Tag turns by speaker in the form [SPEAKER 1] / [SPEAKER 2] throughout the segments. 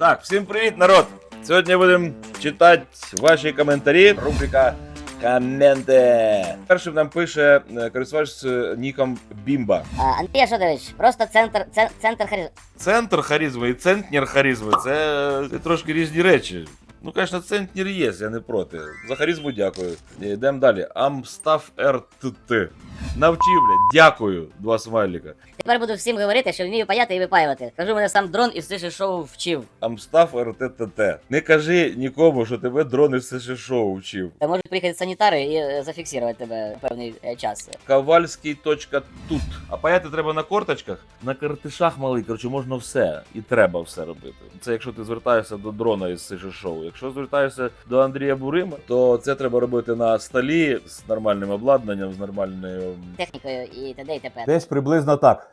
[SPEAKER 1] Так, всім привіт, народ! Сьогодні будемо читати ваші коментарі. Рубрика Коменти. Першим нам пише е, користувач з ніком Бімба.
[SPEAKER 2] Андрій Ашотович, просто центр, центр харизми.
[SPEAKER 1] Центр харизми і центнер харизми це, це трошки різні речі. Ну, звісно, центнер є, я не проти. За харизму дякую. Йдемо далі. Амстав РТТ. Навчив, блядь, дякую. Два смайлика.
[SPEAKER 2] Тепер буду всім говорити, що вмію паяти і випаювати. Кажу, мене сам дрон із сиші шоу вчив.
[SPEAKER 1] Амстав РТТ. Не кажи нікому, що тебе дрон із США шоу вчив.
[SPEAKER 2] Та можуть приїхати санітари і е, зафіксувати тебе певний е, час.
[SPEAKER 1] Ковальський.тут. А паяти треба на корточках, на картишах малий. Коротше, можна все. І треба все робити. Це якщо ти звертаєшся до дрона із США шоу. Якщо звертаєшся до Андрія Бурима, то це треба робити на столі з нормальним обладнанням, з нормальною.
[SPEAKER 2] Технікою і т.д. і т.п.
[SPEAKER 3] Десь приблизно так.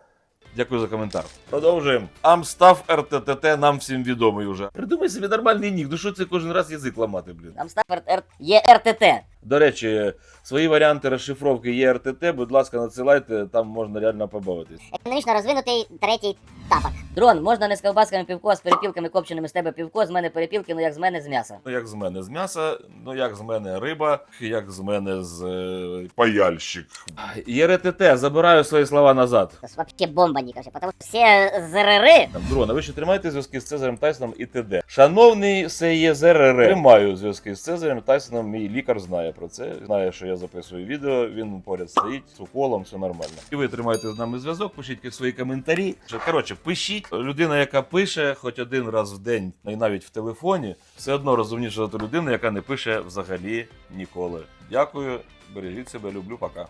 [SPEAKER 1] Дякую за коментар. Продовжуємо. Амстав РТТТ нам всім відомий уже. Придумай собі нормальний нік. Ну що це кожен раз язик ламати, блін.
[SPEAKER 2] Амстаф Р... є РТТ.
[SPEAKER 1] До речі, свої варіанти розшифровки є РТТ, будь ласка, надсилайте, там можна реально побавитись.
[SPEAKER 4] Економічно розвинутий третій тапок.
[SPEAKER 2] Дрон, можна не з ковбасками півко, а з перепілками копченими з тебе півко, з мене перепілки, ну як з мене з м'яса.
[SPEAKER 1] Ну, як з мене з м'яса, ну як з мене риба, як з мене з е, паяльщик. Є РТТ, забираю свої слова назад.
[SPEAKER 4] Це вообще бомба, Нікаше, потому що всі ЗРРи
[SPEAKER 1] Там, дрона, ви ще тримаєте зв'язки з Цезарем Тайсоном і ТД. Шановний СЄЗРР, тримаю зв'язки з Цезарем Тайсоном, мій лікар знає про це, знає, що я записую відео, він поряд стоїть з уколом, все нормально. І ви тримаєте з нами зв'язок, пишіть свої коментарі. Коротше, пишіть. Людина, яка пише хоч один раз в день, і навіть в телефоні, все одно розумніше за ту людину, яка не пише взагалі ніколи. Дякую, бережіть себе, люблю, пока.